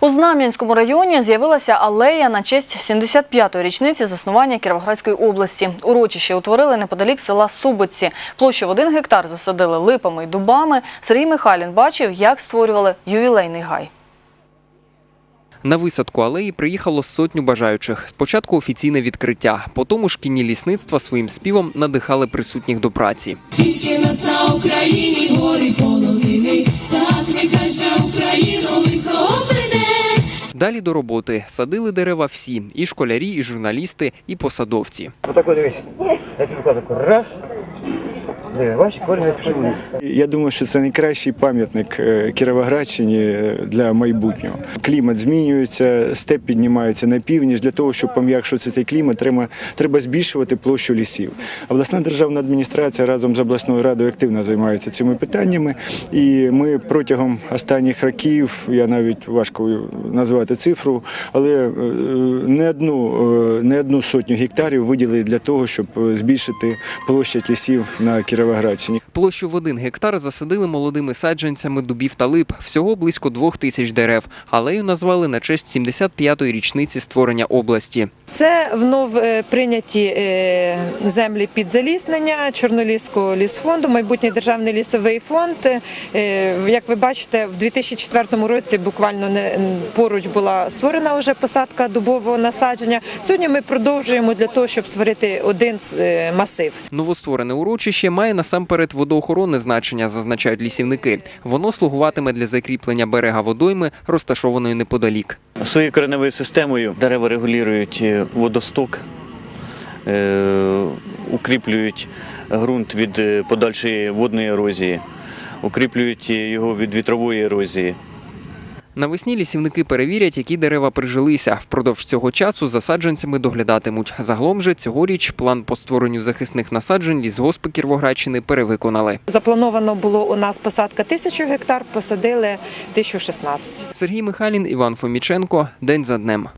У Знам'янському районі з'явилася алея на честь 75-ї річниці заснування Кіровоградської області. Урочище утворили неподалік села Субиці. Площу в один гектар засадили липами й дубами. Сергій Михайлін бачив, як створювали ювілейний гай. На висадку алеї приїхало сотню бажаючих. Спочатку офіційне відкриття, потім шкільні лісництва своїм співом надихали присутніх до праці. Тільки нас на Україні гори Далі до роботи садили дерева всі: і школярі, і журналісти, і посадовці. Отако дивись. Я тобі кажу, раз. Бачиш, корінь чоловік. Я думаю, що це найкращий пам'ятник е, Кіровоградщині е, для майбутнього. Клімат змінюється, степ піднімається на північ. Для того, щоб пом'якшувати цей клімат, треба, треба збільшувати площу лісів. Обласна державна адміністрація разом з обласною радою активно займається цими питаннями. І ми протягом останніх років, я навіть важко назвати цифру, але е, не одну, не одну сотню гектарів виділили для того, щоб збільшити площадь лісів на Кіровоградщині. Площу в один гектар засадили молодими саджанцями дубів та лип. Всього близько двох тисяч дерев. Алею назвали на честь 75-ї річниці створення області. Це вновь е, прийняті е, землі під заліснення Чорноліського лісфонду, майбутній державний лісовий фонд. Е, Як ви бачите, в 2004 році буквально не поруч була створена вже посадка дубового насадження. Сьогодні ми продовжуємо для того, щоб створити один масив. Новостворене урочище має насамперед водоохоронне значення, зазначають лісівники. Воно слугуватиме для закріплення берега водойми, розташованої неподалік. Своєю кореневою системою дерева регулюють е, водосток, е, укріплюють ґрунт від е, подальшої водної ерозії, укріплюють його від вітрової ерозії. Навесні лісівники перевірять, які дерева прижилися. Впродовж цього часу за саджанцями доглядатимуть. Загалом же цьогоріч план по створенню захисних насаджень лісгоспи Кірвоградщини перевиконали. Заплановано було у нас посадка тисячу гектар, посадили 1016. Сергій Михайлін, Іван Фоміченко. День за днем.